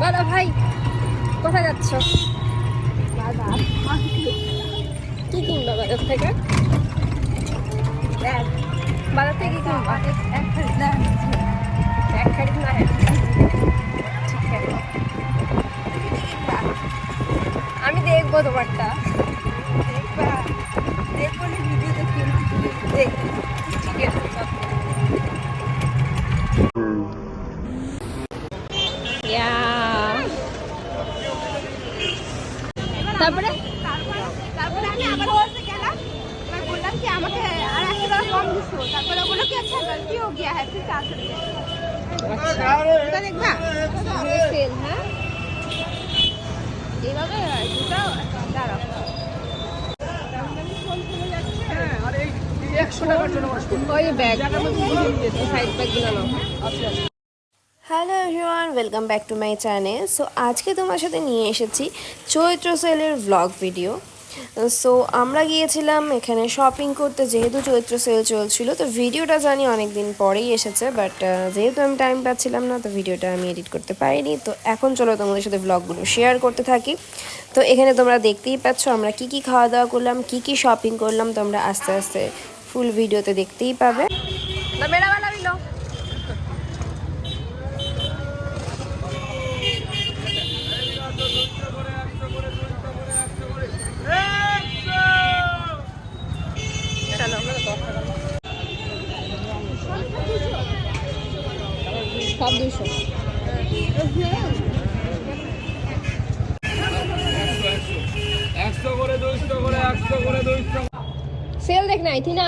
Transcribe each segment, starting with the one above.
বলো ভাই কোথায় যাচ্ছ? কি কিনবা বাজার থেকে? বাজার থেকে কি কিনবা? তারপরে? তারপরে আমি আবার বলতে গেলাম বললাম কি আমাকে আর একটা টাকা কম দিছো। তারপরে বলল কি আচ্ছা গলতি হো গিয়া হ্যাঁ ঠিক আছে দেখবা হ্যাঁ? এইভাবে দুটাও হ্যাঁ। একশো ওই ব্যাগ সাইড ব্যাগগুলো hello everyone, welcome back to my channel. So, আজকে তোমার সাথে নিয়ে এসেছি চৈত্র সেলের ভ্লগ ভিডিও সো, আমরা গিয়েছিলাম এখানে শপিং করতে, যেহেতু চৈত্র সেল চলছিল, তো ভিডিওটা জানি অনেক দিন পরেই এসেছে বাট যেহেতু আমি টাইম পাচ্ছিলাম না, তো ভিডিওটা আমি এডিট করতে পারিনি। তো, এখন চলো তোমাদের সাথে ভ্লগগুলো শেয়ার করতে থাকি। তো, এখানে তোমরা দেখতেই পাচ্ছ, আমরা কি কি খাওয়া দাওয়া করলাম, কি কি শপিং করলাম, তোমরা আস্তে আস্তে ফুল ভিডিওতে দেখতেই পাবে। সব দুশো একশো করে দুইশো করে একশো করে দুইশো सेल देखना आई थी ना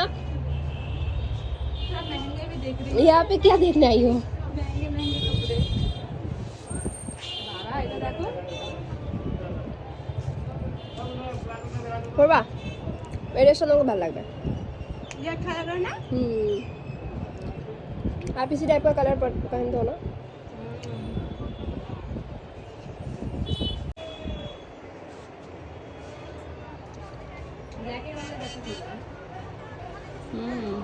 यहाँ पे क्या देखने आई हो করবা এটার সঙ্গে আমাকে ভালো লাগবে ये अच्छा लग रहा है ना हम्म आप इसी टाइप का कलर पहनते हो ना हम्म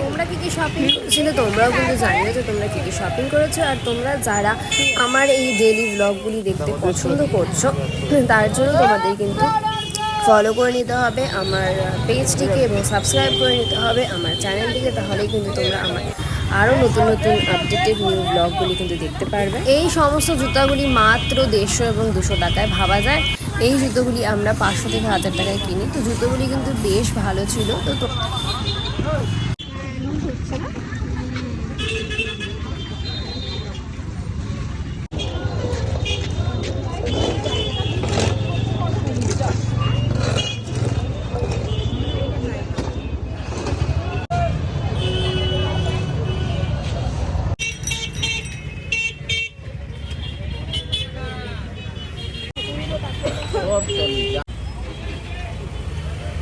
তোমরা কি কি শপিং করেছিলে তোমরাও কিন্তু জানিও যে তোমরা কি কি শপিং করেছ আর তোমরা যারা আমার এই ডেলি ব্লগগুলি দেখতে পছন্দ করছ, তার জন্য তোমাদের কিন্তু ফলো করে নিতে হবে, আমার পেজটিকে এবং সাবস্ক্রাইব করে নিতে হবে, আমার চ্যানেলটিকে তাহলেই কিন্তু তোমরা আমার আরও নতুন নতুন আপডেটেড নিউ ব্লগগুলি কিন্তু দেখতে পারবে। এই সমস্ত জুতাগুলি মাত্র দেড়শো এবং দুশো টাকায় ভাবা যায়। এই জুতোগুলি আমরা পাঁচশো থেকে হাজার টাকায় কিনি। তো জুতোগুলি কিন্তু বেশ ভালো ছিল। তো তো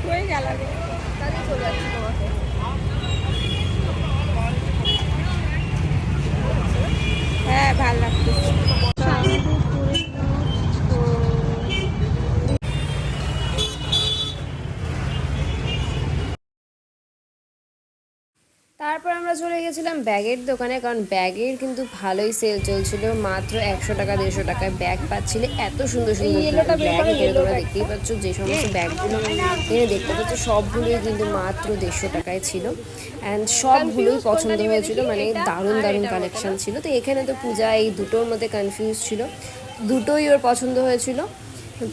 হয়ে গেল তাহলে চলে যাচ্ছি তোমাকে। ভালো লাগতেছে। চলে গেছিলাম ব্যাগের দোকানে কারণ ব্যাগের কিন্তু ভালোই সেল চলছিল। মাত্র একশো টাকা দেড়শো টাকায় ব্যাগ পাচ্ছিলে। এত সুন্দর সুন্দর ব্যাগ তোমরা দেখতেই পাচ্ছ যে সমস্ত ব্যাগগুলো এখানে দেখতে পাচ্ছ সবগুলোই কিন্তু মাত্র দেড়শো টাকায় ছিল। অ্যান্ড সবগুলোই পছন্দ হয়েছিল মানে দারুণ দারুণ কালেকশন ছিল। তো এখানে তো পূজা এই দুটোর মধ্যে কনফিউজ ছিল। দুটোই ওর পছন্দ হয়েছিল।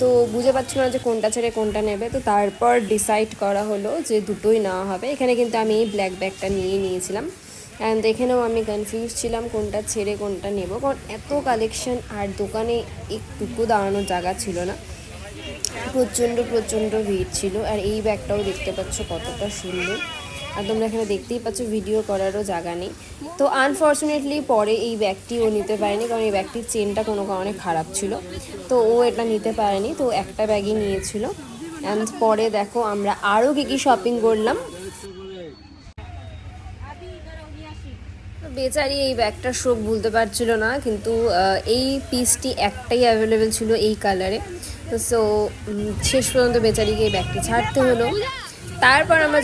তো বুঝে পাচ্ছিল না যে কোনটা ছেড়ে কোনটা নেবে। তো তারপর ডিসাইড করা হলো যে দুটোই নেওয়া হবে। এখানে কিন্তু আমি এই ব্ল্যাক ব্যাগটা নিয়ে নিয়েছিলাম। অ্যান্ড এখানেও আমি কনফিউজ ছিলাম কোনটা ছেড়ে কোনটা নেব। কারণ এত কালেকশন আর দোকানে একটুকু দাঁড়ানোর জায়গা ছিল না। প্রচণ্ড প্রচণ্ড ভিড় ছিল। আর এই ব্যাগটাও দেখতে পাচ্ছ কতটা সুন্দর। আর তোমরা এখানে দেখতেই পাচ্ছ ভিডিও করারও জায়গা নেই। তো আনফর্চুনেটলি পরে এই ব্যাগটি ও নিতে পারেনি, কারণ এই ব্যাগটির চেনটা কোনো কারণে খারাপ ছিল। তো ও এটা নিতে পারেনি, তো একটা ব্যাগই নিয়েছিল। অ্যান্ড পরে দেখো আমরা আরও কী কী শপিং করলাম। বেচারি এই ব্যাগটা শোক বলতে পারছিল না, কিন্তু এই পিসটি একটাই অ্যাভেলেবেল ছিল এই কালারে সো শেষ পর্যন্ত বেচারিকে এই ব্যাগটি ছাড়তে হলো। তারপর আমরা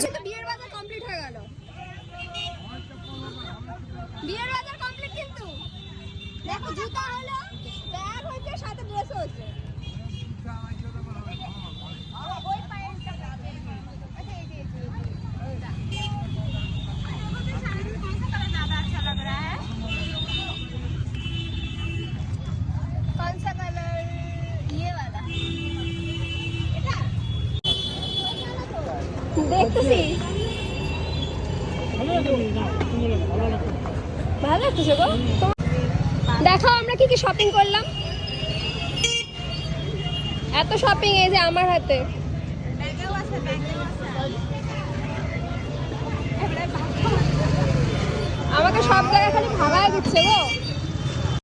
দেখো, আমরা কি কি শপিং করলাম? এত শপিং এই যে আমার হাতে। আমাকে সব জায়গায় খালি ভাগায় দিচ্ছে গো।